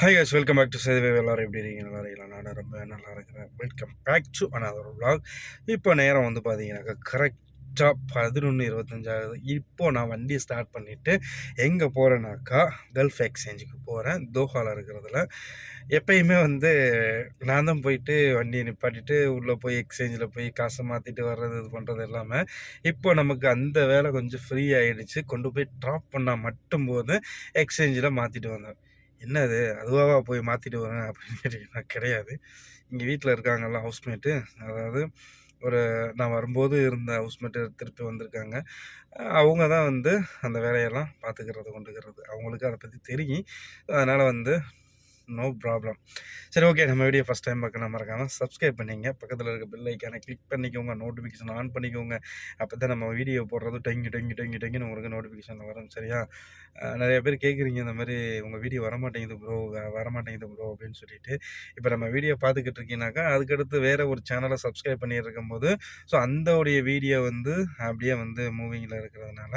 Hi guys welcome back to சேதவே எல்லாரும் எப்படி இருக்கீங்க? நல்லா இருக்கீங்களா? நான் ரொம்ப நல்லா இருக்கிறேன். Welcome back to another vlog இப்போ நேரம் வந்து பார்த்தீங்கன்னாக்கா கரெக்டாக பதினொன்று இருபத்தஞ்சாவது இப்போ நான் வண்டி ஸ்டார்ட் பண்ணிவிட்டு எங்கே போகிறேன்னாக்கா கல்ஃப் எக்ஸ்சேஞ்சுக்கு போகிறேன் தோஹாவில் இருக்கிறதுல. எப்பயுமே வந்து நான் தான் போயிட்டு வண்டியை நிப்பாட்டிட்டு உள்ளே போய் எக்ஸ்சேஞ்சில் போய் காசை மாற்றிட்டு வர்றது இது பண்ணுறது எல்லாமே. இப்போ நமக்கு அந்த வேலை கொஞ்சம் ஃப்ரீ ஆகிடுச்சு கொண்டு போய் ட்ராப் பண்ணால் மட்டும் போது எக்ஸ்சேஞ்சில் மாற்றிட்டு வந்தேன். என்னது? அதுவாக போய் மாற்றிட்டு வரேன் அப்படின்னு கேட்டிங்கன்னா கிடையாது. இங்கே வீட்டில் இருக்காங்கல்ல ஹவுஸ்மேட்டு. அதாவது ஒரு நான் வரும்போது இருந்த ஹவுஸ்மேட்டு திருப்பி வந்திருக்காங்க. அவங்க தான் வந்து அந்த வேலையெல்லாம் பார்த்துக்கிறது கொண்டுக்கிறது. அவங்களுக்கு அதை பற்றி தெரியும். அதனால் வந்து நோ ப்ராப்ளம் சரி ஓகே நம்ம வீடியோ ஃபஸ்ட் டைம் பார்க்க மறக்காமல் சப்ஸ்கிரைப் பண்ணிங்க. பக்கத்தில் இருக்க பெல் ஐக்கானை கிளிக் பண்ணிக்கோங்க. நோட்டிஃபிகேஷன் ஆன் பண்ணிக்கோங்க. அப்போ தான் நம்ம வீடியோ போடுறது டொங்கி டெங்கி டொங்கி டெங்குன்னு உங்களுக்கு நோட்டிஃபிகேஷன் வரும் சரியா? நிறைய பேர் கேட்குறீங்க இந்த மாதிரி உங்கள் வீடியோ வரமாட்டேங்குது ப்ரோ வரமாட்டேங்குது ப்ரோ அப்படின்னு சொல்லிட்டு. இப்போ நம்ம வீடியோ பார்த்துக்கிட்டு இருக்கீங்கனாக்கா அதுக்கடுத்து வேறு ஒரு சேனலை சப்ஸ்கிரைப் பண்ணியிருக்கும் போது ஸோ அந்தவுடைய வீடியோ வந்து அப்படியே வந்து மூவிங்கில் இருக்கிறதுனால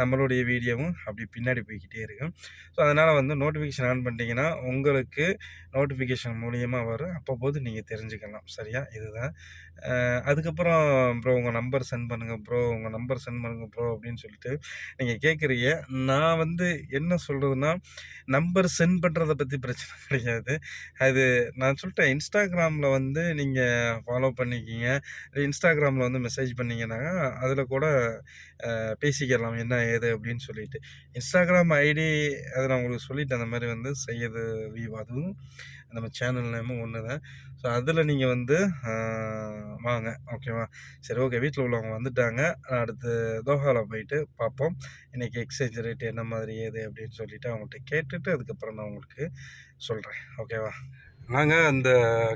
நம்மளுடைய வீடியோவும் அப்படி பின்னாடி போய்கிட்டே இருக்கும். ஸோ அதனால் வந்து நோட்டிஃபிகேஷன் ஆன் பண்ணிட்டீங்கன்னா உங்களுக்கு நோட்டிஃபிகேஷன் மூலியமாக வரும். அப்போ போது நீங்கள் தெரிஞ்சுக்கலாம். சரியா? இதுதான். அதுக்கப்புறம் ப்ரோ உங்கள் நம்பர் சென்ட் பண்ணுங்கள் ப்ரோ உங்கள் நம்பர் சென்ட் பண்ணுங்கள் ப்ரோ அப்படின்னு சொல்லிட்டு நீங்கள் கேட்குறீங்க. நான் வந்து என்ன சொல்கிறதுனா நம்பர் சென்ட் பண்ணுறத பற்றி பிரச்சனை கிடையாது. அது நான் சொல்லிட்டேன் இன்ஸ்டாகிராமில் வந்து நீங்கள் ஃபாலோ பண்ணிக்கிங்க. இன்ஸ்டாகிராமில் வந்து மெசேஜ் பண்ணிங்கன்னா அதில் கூட பேசிக்கலாம் என்ன ஏது அப்படின்னு சொல்லிட்டு. இன்ஸ்டாகிராம் ஐடி அதை நான் உங்களுக்கு சொல்லிட்டேன். அந்த மாதிரி வந்து செய்யது வியூ அதுவும் நம்ம சேனல் நேமும் ஒன்று தான் ஸோ அதில் நீங்கள் வந்து வாங்க ஓகேவா? சரி ஓகே. வீட்டில் உள்ளவங்க வந்துட்டாங்க. அடுத்து தோஹாவில் போயிட்டு பார்ப்போம் இன்றைக்கி எக்ஸ்சேஞ்ச் ரேட் என்ன மாதிரி ஏது அப்படின்னு சொல்லிவிட்டு அவங்கள்ட்ட கேட்டுட்டு அதுக்கப்புறம் நான் உங்களுக்கு சொல்கிறேன் ஓகேவா? நாங்கள் அந்த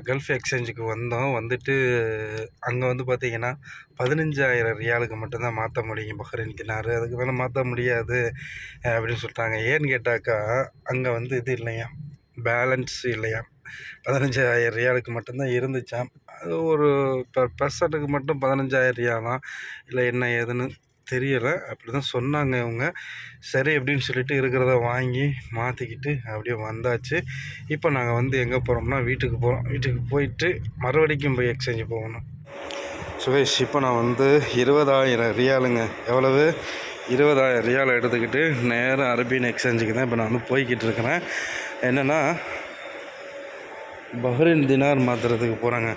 கல்ஃப் எக்ஸ்சேஞ்சுக்கு வந்தோம். வந்துட்டு அங்கே வந்து பார்த்திங்கன்னா பதினஞ்சாயிரம் ரியாலுக்கு மட்டும்தான் மாற்ற முடியும். பஹ்ரைன் தினாரு அதுக்கு மேலே மாற்ற முடியாது அப்படின்னு சொல்லிட்டாங்க. ஏன்னு கேட்டாக்கா அங்கே வந்து இது இல்லையா? பேலன்ஸ் இல்லையா? பதினஞ்சாயிரம் ரியாலுக்கு மட்டும்தான் இருந்துச்சாம் அது ஒரு பர் பர்சனுக்கு மட்டும் பதினஞ்சாயிரம் ரியாலாம் இல்லை என்ன ஏதுன்னு தெரியலை. அப்படி தான் சொன்னாங்க இவங்க. சரி அப்படின்னு சொல்லிட்டு இருக்கிறத வாங்கி மாற்றிக்கிட்டு அப்படியே வந்தாச்சு. இப்போ நாங்கள் வந்து எங்கே போகிறோம்னா வீட்டுக்கு போகிறோம் வீட்டுக்கு போயிட்டு மறுபடிக்கும் போய் எக்ஸ்சேஞ்சு போகணும். சுரேஷ் இப்போ நான் வந்து இருபதாயிரம் ரியாலுங்க. எவ்வளவு? இருபதாயிரம் ரியால் எடுத்துக்கிட்டு நேராக அரபியன் எக்ஸ்சேஞ்சுக்கு தான் இப்போ நான் வந்து போய்கிட்டு இருக்கிறேன். என்னென்னா பஹ்ரைன் தினார் மாற்றுறதுக்கு போகிறாங்க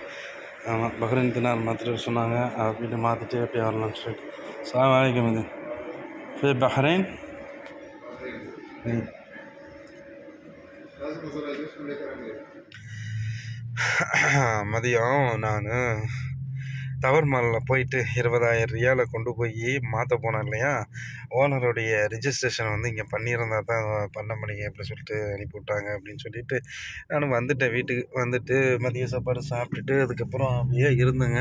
ஆமாம் பஹ்ரைன் தினார் மாற்றுறது சொன்னாங்க. அப்படின்ட்டு மாற்றிட்டு அப்படியே வரலாம்னு சொல்லிட்டு. சாம் வலைக்கம் இது. ஃபே பஹ்ரைன். மதியம் நான் டவர் மாலில் போயிட்டு இருபதாயிரம் ரியாவில் கொண்டு போய் மாற்ற போனேன் இல்லையா? ஓனருடைய ரிஜிஸ்ட்ரேஷன் வந்து இங்கே பண்ணியிருந்தா தான் பண்ண முடியும் அப்படின்னு சொல்லிட்டு அனுப்பி விட்டாங்க அப்படின்னு சொல்லிட்டு நான் வந்துட்டேன் வீட்டுக்கு. வந்துட்டு மதிய சாப்பாடு சாப்பிட்டுட்டு அதுக்கப்புறம் அப்படியே இருந்தேங்க.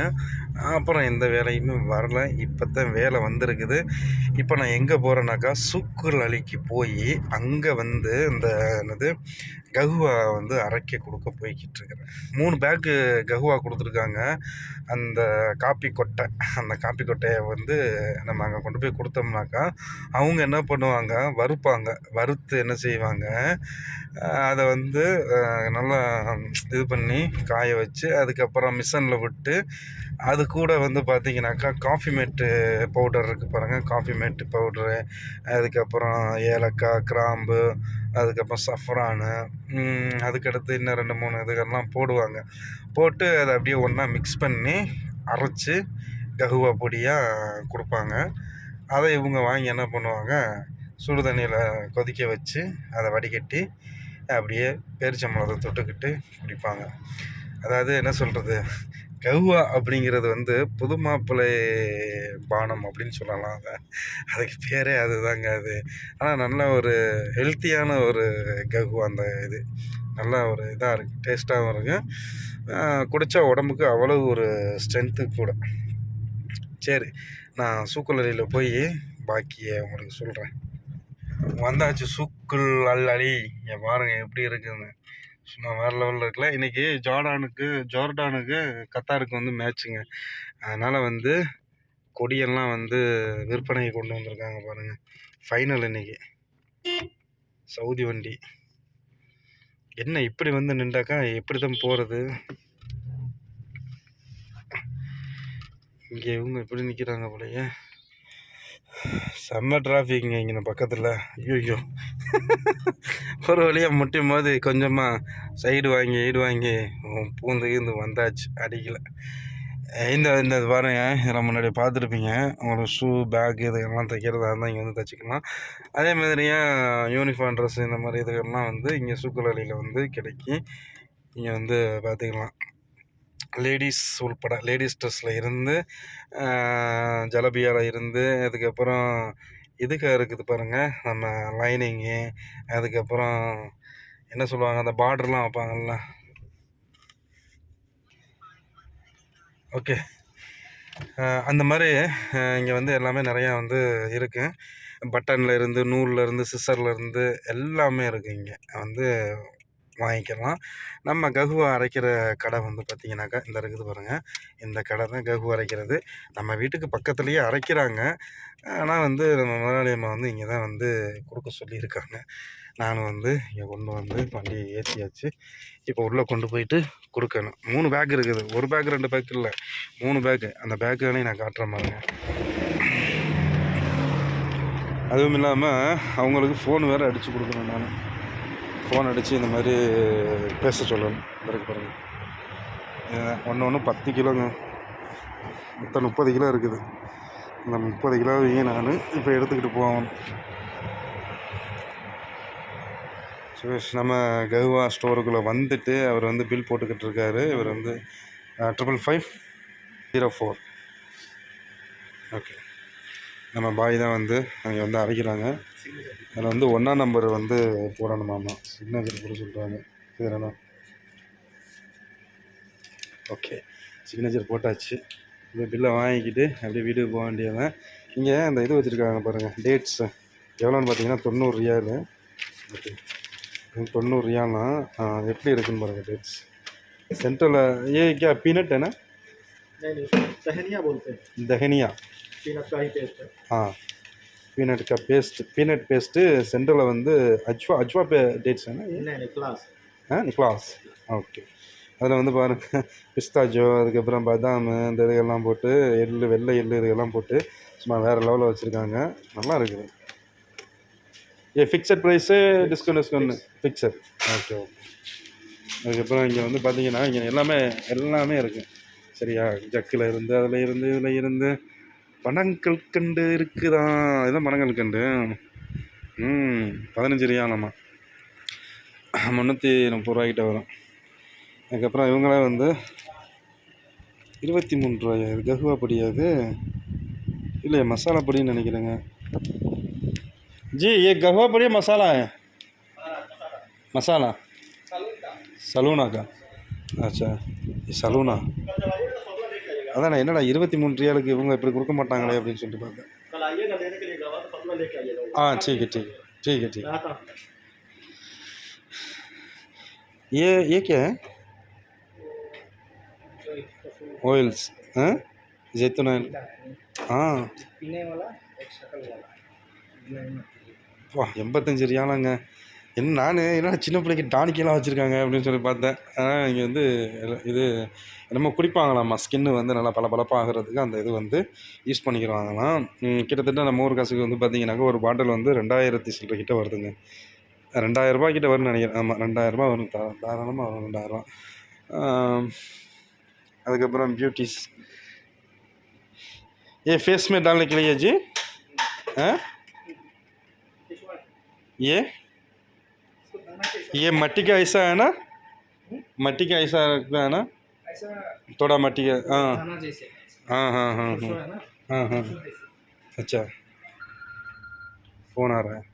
அப்புறம் எந்த வேலையுமே வரல. இப்போ தான் வேலை வந்திருக்குது. இப்போ நான் எங்கே போகிறேன்னாக்கா சுக்குர் அலிக்கு போய் அங்கே வந்து இந்த என்னது ககுவா வந்து அரைக்க கொடுக்க போய்கிட்டு இருக்கிறேன். மூணு பேக்கு ககுவா கொடுத்துருக்காங்க. அந்த காப்பி கொட்டை. அந்த காப்பி கொட்டையை வந்து நம்ம அங்கே கொண்டு போய் கொடுத்தோம்னாக்கா அவங்க என்ன பண்ணுவாங்க? வறுப்பாங்க. வறுத்து என்ன செய்வாங்க? அதை வந்து நல்லா இது பண்ணி காய வச்சு அதுக்கப்புறம் மிஷனில் விட்டு அது கூட வந்து பார்த்திங்கனாக்கா காஃபி மேட்டு பவுடர் இருக்குது பாருங்கள் காஃபி மேட்டு பவுடரு அதுக்கப்புறம் ஏலக்காய் கிராம்பு அதுக்கப்புறம் சஃப்ரானு அதுக்கடுத்து இன்னும் ரெண்டு மூணு இதுகள்லாம் போடுவாங்க. போட்டு அதை அப்படியே ஒன்றா மிக்ஸ் பண்ணி அரைச்சி ககுவா பொடியாக கொடுப்பாங்க. அதை இவங்க வாங்கி என்ன பண்ணுவாங்க? சுடு தண்ணியில் கொதிக்க வச்சு அதை வடிகட்டி அப்படியே பேரிச்சம்பளத்தை தொட்டுக்கிட்டு குடிப்பாங்க. அதாவது என்ன சொல்கிறது கவுவா அப்படிங்கிறது வந்து புது மாப்பிள்ளை பானம் அப்படின்னு சொல்லலாம் அதை. அதுக்கு பேரே அதுதாங்க அது. ஆனால் நல்ல ஒரு ஹெல்த்தியான ஒரு ககுவா அந்த இது. நல்லா ஒரு இதாக இருக்குது டேஸ்ட்டாகவும் இருக்குது குடித்தா உடம்புக்கு அவ்வளோ ஒரு ஸ்ட்ரென்த்து கூட. சரி நான் சூக்குலரியில் போய் பாக்கியை உங்களுக்கு சொல்கிறேன் வந்தாச்சு சூக்குள் அல்லி இங்கே பாருங்கள் எப்படி இருக்குதுன்னு சும்மா வேறு லெவலில் இருக்குல்ல இன்றைக்கி ஜார்டானுக்கு ஜார்டானுக்கு கத்தாருக்கு வந்து மேட்ச்சுங்க அதனால் வந்து கொடியெல்லாம் வந்து விற்பனைக்கு கொண்டு வந்திருக்காங்க பாருங்கள் ஃபைனல் இன்றைக்கி சவுதி வண்டி. என்ன இப்படி வந்து நின்றாக்கா? எப்படி தான் போகிறது இங்கே இவங்க இப்படி நிற்கிறாங்க போலயே. செம்ம டிராஃபிக்ங்க இங்கே பக்கத்தில். ஐயோ ஒரு வழியாக முட்டும் போது கொஞ்சமாக சைடு வாங்கி ஈடு வாங்கி பூந்து கீந்து வந்தாச்சு. அடிக்கலை. இந்த இந்த இது பாருங்க இதெல்லாம் முன்னாடி பார்த்துருப்பீங்க. உங்களோட ஷூ பேக் இதுக்கெல்லாம் தைக்கிறதா இருந்தால் இங்கே வந்து தைச்சிக்கலாம். அதே மாதிரியே யூனிஃபார்ம் ட்ரெஸ் இந்த மாதிரி இதுக்கெல்லாம் வந்து இங்கே சூக்கலலியில் வந்து கிடைக்கும் இங்கே வந்து பார்த்துக்கலாம். லேடிஸ் உள்பட லேடிஸ் ட்ரெஸ்ஸில் இருந்து ஜலபியாவில் இருந்து அதுக்கப்புறம் இதுக்கு இருக்குது பாருங்கள் நம்ம லைனிங்கு அதுக்கப்புறம் என்ன சொல்லுவாங்க அந்த பார்டர்லாம் வைப்பாங்கல்ல. ஓகே. அந்த மாதிரி இங்கே வந்து எல்லாமே நிறையா வந்து இருக்குது பட்டனில் இருந்து நூலில் இருந்து சிசரில் இருந்து எல்லாமே இருக்குது இங்கே. வந்து வாங்கிக்கலாம். நம்ம ககுவா அரைக்கிற கடை வந்து பார்த்திங்கனாக்கா இந்த இருக்குது பாருங்கள் இந்த கடை தான் ககுவா அரைக்கிறது. நம்ம வீட்டுக்கு பக்கத்துலேயே அரைக்கிறாங்க. ஆனால் வந்து நம்ம முதலாளி அம்மா வந்து இங்கே தான் வந்து கொடுக்க சொல்லியிருக்காங்க. நானும் வந்து இங்கே கொண்டு வந்து வண்டியை ஏற்றியாச்சு இப்போ உள்ளே கொண்டு போயிட்டு கொடுக்கணும். மூணு பேக் இருக்குது. ஒரு பேக் ரெண்டு பேக் இல்லை. மூணு பேக்கு அந்த பேக்குகளையும் நான் காட்டுறேன் பாருங்க. அதுவும் இல்லாமல் அவங்களுக்கு ஃபோன் வேறு அடித்து கொடுக்கணும் நான். ஃபோன் அடித்து இந்த மாதிரி பேச சொல்லணும். பிறகு பாருங்கள் ஒன்று ஒன்று பத்து கிலோங்க. மொத்தம் முப்பது கிலோ இருக்குது. இந்த முப்பது கிலோவையும் நான் இப்போ எடுத்துக்கிட்டு போவேன் சுரேஷ் நம்ம கவுவா ஸ்டோருக்குள்ளே வந்துட்டு அவர் வந்து பில் போட்டுக்கிட்டு இருக்காரு. இவர் வந்து triple five zero four okay. நம்ம பாய் தான் வந்து அங்கே வந்து அரைக்கிறாங்க. அதில் வந்து ஒன்றாம் நம்பர் வந்து போடணுமாமா சிக்னேச்சர் போட சொல்கிறாங்க இதுலண்ணா ஓகே சிக்னேச்சர் போட்டாச்சு. இப்போ பில்லை வாங்கிக்கிட்டு அப்படியே வீட்டுக்கு போக வேண்டியதான் இங்கே அந்த இது வச்சுருக்காங்க பாருங்கள் டேட்ஸு எவ்வளோன்னு பார்த்தீங்கன்னா தொண்ணூறு ரியாலு. ஓகே தொண்ணூறு ரியால்னா எப்படி இருக்குன்னு பாருங்கள் டேட்ஸ் சென்ட்ரலில் ஏ பீனட் என்ன? தஹனியா. போல்ते தஹனியா peanut peanut cup paste peanut paste சென்டரில் வந்து அஜ்வா அஜ்வா பே டேட்ஸ் என்ன? நிக்லாஸ் ஆ நிக்லாஸ் ஓகே. அதில் வந்து பாருங்கள் பிஸ்தாஜோ அதுக்கப்புறம் பாதாம் இந்த இதுகெல்லாம் போட்டு எள் வெள்ளை எள் இதுகெல்லாம் போட்டு சும்மா வேறு லெவலில் வச்சுருக்காங்க. நல்லா இருக்குது. ஏ fixed price discount discount fixed okay okay அதுக்கப்புறம் இங்கே வந்து பார்த்தீங்கன்னா இங்கே எல்லாமே எல்லாமே இருக்குது சரியா? ஜக்கில் இருந்து அதில் இருந்து இதில் இருந்து. பனங்கள் கண்டு இருக்குதான் இதுதான் பனங்கள் கண்டு. ம் பதினஞ்சு ரியா நம்ம முந்நூற்றி முப்பது ரூபாய்கிட்ட வரும். அதுக்கப்புறம் இவங்களாம் வந்து இருபத்தி மூணு ரூபாயா? இது ககுவா பொடி அது? இல்லை மசாலா பொடின்னு நினைக்கிறேங்க. ஜி ஏ ககுவா பொடியா மசாலா? மசாலா? சலூனாக்கா? அச்சா சலூனா? அதான் என்னடா இருபத்தி மூணு ரியாலுக்கு இவங்க இப்படி கொடுக்க மாட்டாங்களே அப்படின்னு சொல்லிட்டு பார்த்தேன் कल आइएगा लेने के लिए गवा तो फतवा लेके आइएगा हाँ ठीक है ठीक है ठीक है ठीक है आता ये ये क्या है ऑयल्स हाँ जैतून ऑयल हाँ पीने वाला एक शक्ल वाला வா எண்பத்தஞ்சு ரியாலாங்க என்ன நான் என்ன சின்ன பிள்ளைக்கு டானிக்கெல்லாம் வச்சுருக்காங்க அப்படின்னு சொல்லி பார்த்தேன் ஆனால் இங்கே வந்து எல்லாம் இது என்னமோ குடிப்பாங்களாம்மா ஸ்கின்னு வந்து நல்லா பல பளப்பாகிறதுக்கு அந்த இது வந்து யூஸ் பண்ணிக்கிறாங்களாம் ம், கிட்டத்தட்ட நம்ம ஊர் காசுக்கு வந்து பார்த்தீங்கன்னாக்கா ஒரு பாட்டில் வந்து ரெண்டாயிரத்தி சில்லற கிட்ட வருதுங்க ரெண்டாயிரம் ரூபாய் கிட்ட வரும்னு நினைக்கிறேன் ஆமாம் ரெண்டாயிரரூபா வரும் தா தாராளமாக வரும் ரெண்டாயிரரூபா அதுக்கப்புறம் பியூட்டிஸ் ये फेस में डालने के लिए जी हाँ ये ये मट्टी का ऐसा है ना मट्टी का ऐसा रखता है ना ऐसा थोड़ा मट्टी का हाँ खाना जैसे हाँ हाँ हाँ हाँ है ना हाँ हाँ अच्छा ஃபோன் ஆடுறேன்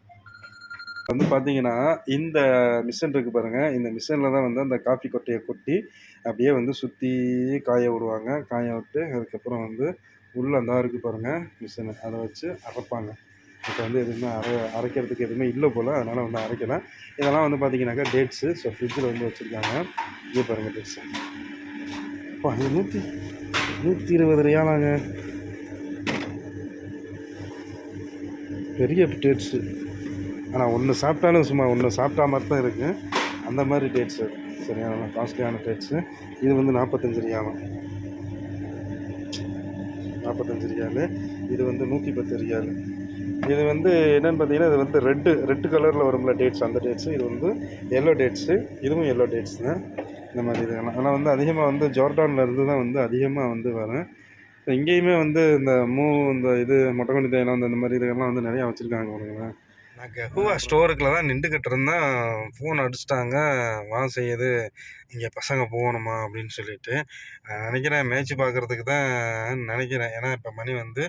வந்து பார்த்தீங்கன்னா இந்த மிஷின் இருக்குது பாருங்கள் இந்த மிஷினில் தான் வந்து அந்த காஃபி கொட்டையை கொட்டி அப்படியே வந்து சுற்றி காய விடுவாங்க காய விட்டு அதுக்கப்புறம் வந்து உள்ளே அந்த இருக்குது பாருங்கள் மிஷினு அதை வச்சு அரைப்பாங்க இப்போ வந்து எதுவுமே அரை அரைக்கிறதுக்கு எதுவுமே இல்லை போல் அதனால் வந்து அரைக்கலை. இதெல்லாம் வந்து பார்த்தீங்கன்னாக்கா டேட்ஸு ஸோ ஃப்ரிட்ஜில் வந்து வச்சுருக்காங்க. இது பாருங்கள் டேட்ஸு இப்போ அது நூற்றி நூற்றி இருபது ரியாலாங்க. பெரிய டேட்ஸு ஆனால் ஒன்று சாப்பிட்டாலும் சும்மா ஒன்று சாப்பிட்டா மாதிரி தான் இருக்குது அந்த மாதிரி டேட்ஸு சரியான காஸ்ட்லியான டேட்ஸு இது வந்து நாற்பத்தஞ்சு ரியாலம் நாற்பத்தஞ்சு ரியாலு. இது வந்து நூற்றி பத்து ரியாலு. இது வந்து என்னென்னு பார்த்தீங்கன்னா இது வந்து ரெட்டு ரெட்டு கலரில் வரும்ல டேட்ஸ் அந்த டேட்ஸு இது வந்து எல்லோ டேட்ஸு இதுவும் எல்லோ டேட்ஸ் தான். இந்த மாதிரி இதெல்லாம். ஆனால் வந்து அதிகமாக வந்து ஜோர்டான்லேருந்து தான் வந்து அதிகமாக வந்து வரும். இங்கேயுமே வந்து இந்த மூ இந்த இது மொட்டைக்கொண்டி தைலம் வந்து இந்த மாதிரி இதெல்லாம் வந்து நிறையா வச்சுருக்காங்க பாருங்களேன் நான் கெஹுவா ஸ்டோருக்குள்ள தான் நின்றுக்கிட்டு இருந்தேன். ஃபோன் அடிச்சிட்டாங்க. வா செய்யுது இங்கே பசங்க போகணுமா? அப்படின்னு சொல்லிட்டு. நான் நினைக்கிறேன் மேட்ச் பார்க்குறதுக்கு தான் நினைக்கிறேன். ஏன்னா இப்போ மணி வந்து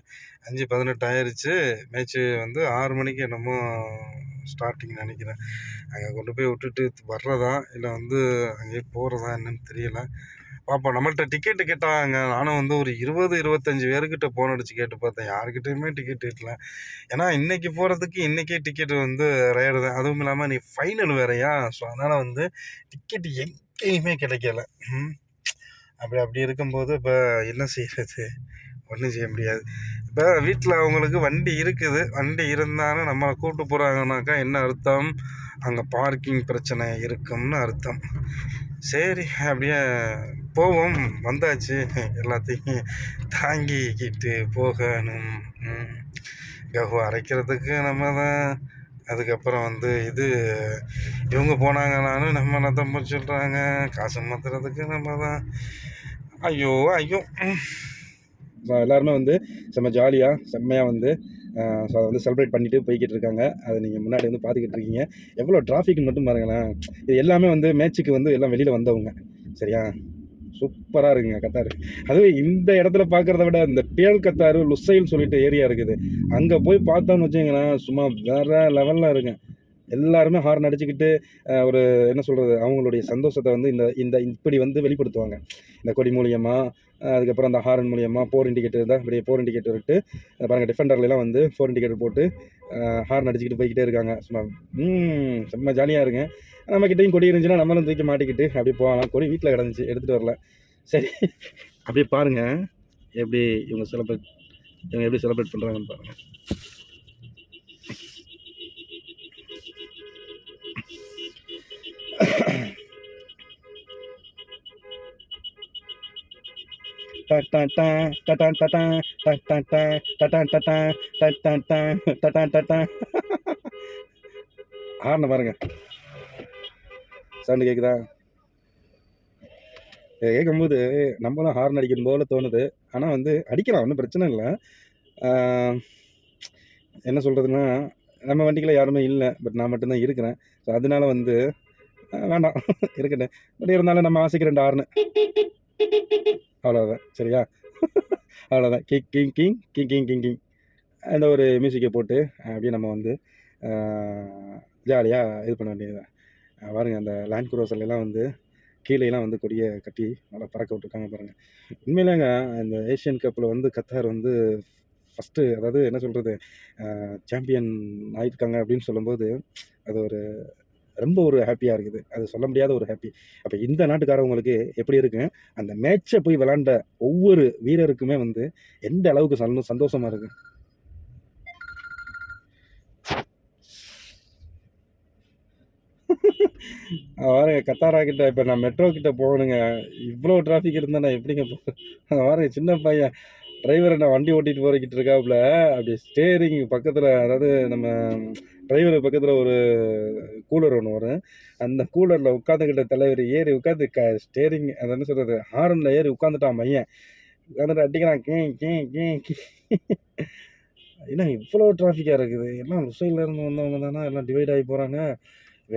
அஞ்சு பதினெட்டு ஆயிடுச்சு மேட்ச்சு வந்து ஆறு மணிக்கு என்னமோ ஸ்டார்டிங் நினைக்கிறேன். அங்கே கொண்டு போய் விட்டுட்டு வர்றதா? இல்லை வந்து அங்கேயே போகிறதா என்னன்னு தெரியல. பார்ப்போம் நம்மள்கிட்ட டிக்கெட்டு கேட்டாங்க. நானும் வந்து ஒரு இருபது இருபத்தஞ்சி பேர்கிட்ட ஃபோன் அடிச்சு கேட்டு பார்த்தேன். யாருக்கிட்டேயுமே டிக்கெட் இல்லை. ஏன்னா இன்றைக்கி போகிறதுக்கு இன்றைக்கே டிக்கெட்டு வந்து ரேடு தான். அதுவும் இல்லாமல் நீ ஃபைனல் வேறையா? ஸோ அதனால் வந்து டிக்கெட் எங்கேயுமே கிடைக்கல. அப்படி அப்படி இருக்கும்போது இப்போ என்ன செய்கிறது ஒன்றும் செய்ய முடியாது. இப்போ வீட்டில் அவங்களுக்கு வண்டி இருக்குது. வண்டி இருந்தாலும் நம்மளை கூப்பிட்டு போகிறாங்கனாக்கா என்ன அர்த்தம்? அங்கே பார்க்கிங் பிரச்சனை இருக்கும்னு அர்த்தம். சரி அப்படியே போவோம். வந்தாச்சு. எல்லாத்தையும் தாங்கிக்கிட்டு போகணும். கஹு அரைக்கிறதுக்கு நம்ம தான். அதுக்கப்புறம் வந்து இது இவங்க போனாங்கனாலும் நம்ம தான் சொல்கிறாங்க காசு மாற்றுறதுக்கு நம்ம தான். ஐயோ ஐயோ. எல்லாருமே வந்து செம்ம ஜாலியாக செம்மையாக வந்து ஸோ அதை வந்து செலிப்ரேட் பண்ணிட்டு போய்கிட்டு இருக்காங்க. அதை நீங்கள் முன்னாடி வந்து பார்த்துக்கிட்டு இருக்கீங்க. எவ்வளோ டிராஃபிக்னு மட்டும் பாருங்களேன். இது எல்லாமே வந்து மேட்ச்சுக்கு வந்து எல்லாம் வெளியில் வந்தவங்க. சரியா? சூப்பராக இருக்குங்க கத்தார். அதுவும் இந்த இடத்துல பார்க்குறத விட இந்த பேல் கத்தாரு லுசைல்னு சொல்லிட்டு ஏரியா இருக்குது. அங்கே போய் பார்த்தோன்னு வச்சுங்களேன் சும்மா வேற லெவலில் இருக்குங்க. எல்லாருமே ஹார்ன் அடிச்சுக்கிட்டு ஒரு என்ன சொல்கிறது அவங்களுடைய சந்தோஷத்தை வந்து இந்த இந்த இப்படி வந்து வெளிப்படுத்துவாங்க. இந்த கொடி மூலியமாக அதுக்கப்புறம் அந்த ஹாரன் மூலியமாக ஃபோர் இண்டிகேட்டர் இருந்தால் அப்படியே போர் இண்டிகேட்டர் விட்டு பாருங்கள் பாருங்க டிஃபெண்டர்லாம் வந்து ஃபோர் இண்டிகேட்டர் போட்டு ஹார்ன் அடிச்சுக்கிட்டு போய்கிட்டே இருக்காங்க. சும்மா சும்மா செம்ம ஜாலியாக இருங்க. நம்ம கிட்டேயும் கொடி இருந்துச்சுன்னா நம்மளும் தூக்கி மாட்டிக்கிட்டு அப்படியே போகலாம். கொடி வீட்டில் கிடந்துச்சு எடுத்துகிட்டு வரல. சரி. அப்படியே பாருங்கள் எப்படி இவங்க செலிப்ரேட் இவங்க எப்படி செலிப்ரேட் பண்ணுறாங்கன்னு பாருங்கள் ஹார்னை பாருங்க. சவுண்டு கேட்குதா கேட்கும்போது நம்மளும் ஹார்ன் அடிக்கணும் போல தோணுது. ஆனால் வந்து அடிக்கலாம் ஒன்றும் பிரச்சனை இல்லை. என்ன சொல்கிறதுன்னா நம்ம வண்டிக்குள்ள யாருமே இல்லை பட் நான் மட்டும்தான் இருக்கிறேன். ஸோ அதனால வந்து வேண்டாம் இருக்கட்டும். பட் இருந்தாலும் நம்ம ஆசைக்கு ரெண்டு ஹார்னு அவ்வளோதான் சரியா? அவ்வளோதான் king king king king king king king அந்த ஒரு மியூசிக்கை போட்டு அப்படியே நம்ம வந்து ஜாலியாக இது பண்ண வேண்டியது பாருங்கள் அந்த லேண்ட் குரோசர்லாம் வந்து கீழேலாம் வந்து கொடியை கட்டி நல்லா பறக்க விட்ருக்காங்க பாருங்கள் உண்மையிலேங்க இந்த ஏஷியன் கப்பில் வந்து கத்தார் வந்து ஃபஸ்ட்டு அதாவது என்ன சொல்கிறது சாம்பியன் ஆகிருக்காங்க அப்படின்னு சொல்லும்போது அது ஒரு ரொம்ப ஒரு ஹாப்பியாக இருக்குது. அது சொல்ல முடியாத ஒரு ஹாப்பி அப்போ இந்த நாட்டுக்காரவங்களுக்கு எப்படி இருக்கு? அந்த மேட்சை போய் விளாண்ட ஒவ்வொரு வீரருக்குமே வந்து எந்த அளவுக்கு சந்தோ சந்தோஷமாக இருக்கு? வாருங்க கத்தாரா கிட்ட இப்போ நான் மெட்ரோ கிட்ட போகணுங்க. இவ்வளோ டிராஃபிக் இருந்தால் நான் எப்படிங்க போகிறேன் வாருங்க சின்ன பையன். டிரைவரை நான் வண்டி ஓட்டிட்டு போகிறக்கிட்டு இருக்காப்புல. அப்படி ஸ்டேரிங் பக்கத்தில் அதாவது நம்ம டிரைவர் பக்கத்தில் ஒரு கூலர் ஒன்று வரும். அந்த கூலரில் உட்காந்துக்கிட்ட தலைவர் ஏறி உட்காந்து க ஸ்டேரிங் அது என்ன சொல்கிறது ஹாரனில் ஏறி உட்காந்துட்டான் பையன். உட்காந்துட்டு அடிக்கிறான் கே கே கே கே. ஏன்னா இவ்வளோ டிராஃபிக்காக இருக்குது? எல்லாம் லுசைல இருந்து வந்தவங்க தானே? எல்லாம் டிவைட் ஆகி போகிறாங்க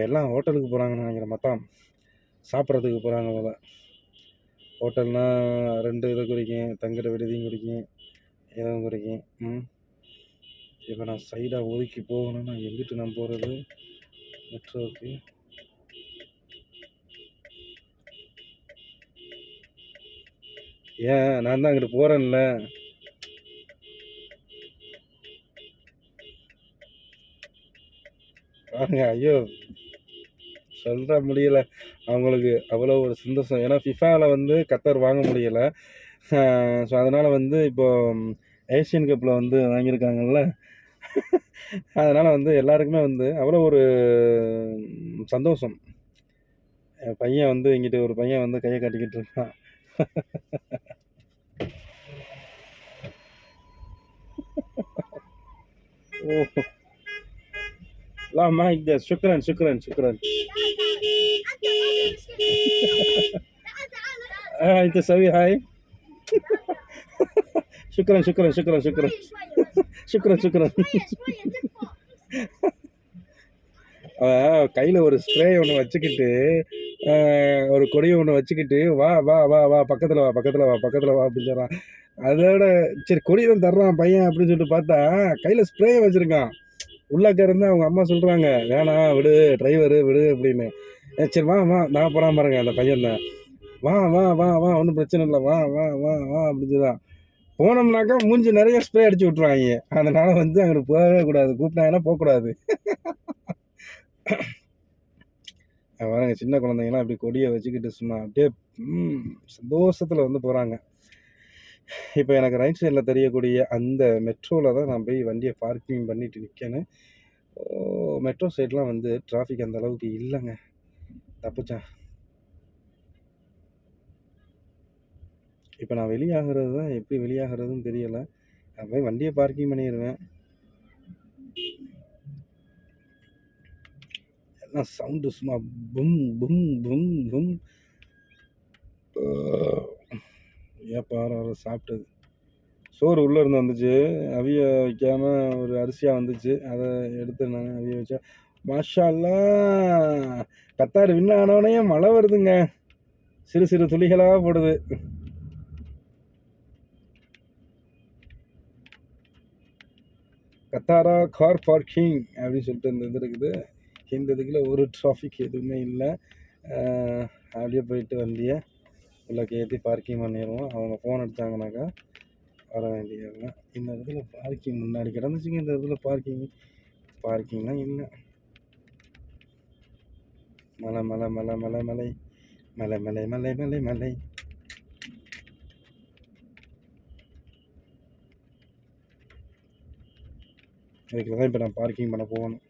எல்லாம் ஹோட்டலுக்கு போகிறாங்கன்னு நினைக்கிறேன் மொத்தம் சாப்பிட்றதுக்கு போகிறாங்க போல. ஹோட்டல்னால் ரெண்டு இதை குறிக்கும் தங்குற விடுதியும் குறிக்கும் இதுவும் குறிக்கும் ம். இப்போ நான் சைடாக ஒதுக்கி போகணும்னா எங்கிட்டு நான் போகிறது நெட்ஒர்க்கு ஏன் நான் தான் அங்கிட்டு போகிறேன்ல பாருங்க ஐயோ. சொல்கிற முடியல. அவங்களுக்கு அவ்வளோ ஒரு சந்தோஷம். ஏன்னா ஃபிஃபாவில் வந்து கத்தர் வாங்க முடியலை. ஸோ அதனால் வந்து இப்போது ஏஷியன் கப்பில் வந்து வாங்கியிருக்காங்கல்ல? அதனால் வந்து எல்லாருக்குமே வந்து அவ்வளோ ஒரு சந்தோஷம் என் பையன் வந்து இங்கிட்டு ஒரு பையன் வந்து கையை காட்டிக்கிட்டு இருக்கான் ஓ لا ما يقدر شكرا شكرا شكرا آه انت سوي هاي شكرا شكرا شكرا شكرا சுக்ரா சுக்ரா கையில் ஒரு ஸ்ப்ரே ஒன்று வச்சுக்கிட்டு ஒரு கொடியை ஒன்று வச்சுக்கிட்டு வா வா வா வா பக்கத்தில் வா பக்கத்தில் வா பக்கத்தில் வா அப்படின்னு சொல்கிறான் அதோட சரி கொடி தான் தர்றான் பையன் அப்படின்னு சொல்லிட்டு பார்த்தா கையில் ஸ்ப்ரே வச்சுருக்கான். உள்ளாக்க இருந்து அவங்க அம்மா சொல்கிறாங்க வேணாம் விடு டிரைவரு விடு அப்படின்னு. சரி வா வா நான் போகிறான் பாருங்க அந்த பையன் தான் வா வா வா வா ஒன்றும் பிரச்சனை இல்லை வா வா வா வா அப்படின்னு சொல்லுதான் போனோம்னாக்கா மூஞ்சி நிறைய ஸ்ப்ரே அடிச்சு விட்ருவாங்க அதனால வந்து அங்கே போகவே கூடாது. கூப்பிட்டாங்கன்னா போகக்கூடாது. பாருங்க சின்ன குழந்தைங்கலாம் அப்படி கொடியை வச்சுக்கிட்டு சும்மா அப்படியே சந்தோஷத்தில் வந்து போகிறாங்க இப்போ எனக்கு ரைட் சைடில் தெரியக்கூடிய அந்த மெட்ரோவில் தான் நான் போய் வண்டியை பார்க்கிங் பண்ணிட்டு நிற்கேன்னு மெட்ரோ சைட்லாம் வந்து டிராஃபிக் அந்த அளவுக்கு இல்லைங்க. தப்புச்சேன் இப்போ நான் வெளியாகிறது தான் எப்படி வெளியாகிறதுன்னு தெரியலை. நான் போய் வண்டியை பார்க்கிங் பண்ணிடுவேன் எல்லாம் சவுண்டு சும்மா பும் பும் பும் பும் ஏப்பா சாப்பிட்டது. சோறு உள்ளே இருந்து வந்துச்சு. அவிய வைக்காமல் ஒரு அரிசியாக வந்துச்சு. அதை எடுத்து நான் அவிய வச்சா மாஷா பத்தாறு கத்தார் மழை வருதுங்க. சிறு சிறு துளிகளாக போடுது. கத்தாரா கார் பார்க்கிங் அப்படின்னு சொல்லிட்டு இந்த இது இருக்குது. இந்த இதுக்குள்ள ஒரு டிராஃபிக் எதுவுமே இல்லை. அப்படியே போயிட்டு வண்டியை உள்ளே ஏற்றி பார்க்கிங் பண்ணிடுவோம். அவங்க ஃபோன் எடுத்தாங்கனாக்கா வர வேண்டியதுதான். இந்த இடத்துல பார்க்கிங் முன்னாடி கிடந்துச்சுங்க. இந்த இடத்துல பார்க்கிங் பார்க்கிங்லாம் இல்லை. மலை மலை மலை மலை மலை. மலை மலை மலை மலை மலை. இதுக்கு தான் இப்போ நான் பார்க்கிங் பண்ண போகணும்.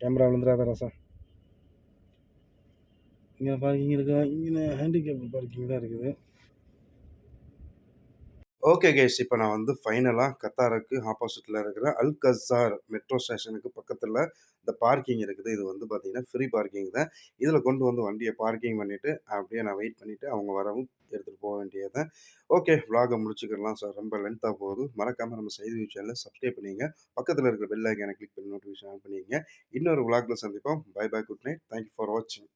கேமரா விழுந்துடாத ரசா இங்கே பார்க்கிங் இருக்கா? இங்கே ஹேண்டிகேப் பார்க்கிங் தான் இருக்குது. ஓகே கேஸ் இப்போ நான் வந்து ஃபைனலாக கத்தாருக்கு ஆப்போசிட்டில் இருக்கிற அல் கசார் மெட்ரோ ஸ்டேஷனுக்கு பக்கத்தில் இந்த பார்க்கிங் இருக்குது. இது வந்து பார்த்தீங்கன்னா ஃப்ரீ பார்க்கிங் தான். இதில் கொண்டு வந்து வண்டியை பார்க்கிங் பண்ணிவிட்டு அப்படியே நான் வெயிட் பண்ணிவிட்டு அவங்க வரவும் எடுத்துகிட்டு போக வேண்டியது ஓகே விலாகை முடிச்சுக்கலாம் சார். ரொம்ப லென்த்தாக போகுது. மறக்காமல் நம்ம செய்தி சேனலை சப்ஸ்கிரைப் பண்ணிங்க. பக்கத்தில் இருக்கிற பெல் ஐக்கானை கிளிக் பண்ணி நோட்டிஃபிகேஷன் ஆன் பண்ணிங்க. இன்னொரு விலாகில் சந்திப்போம். Bye bye good night thank you for வாட்சிங்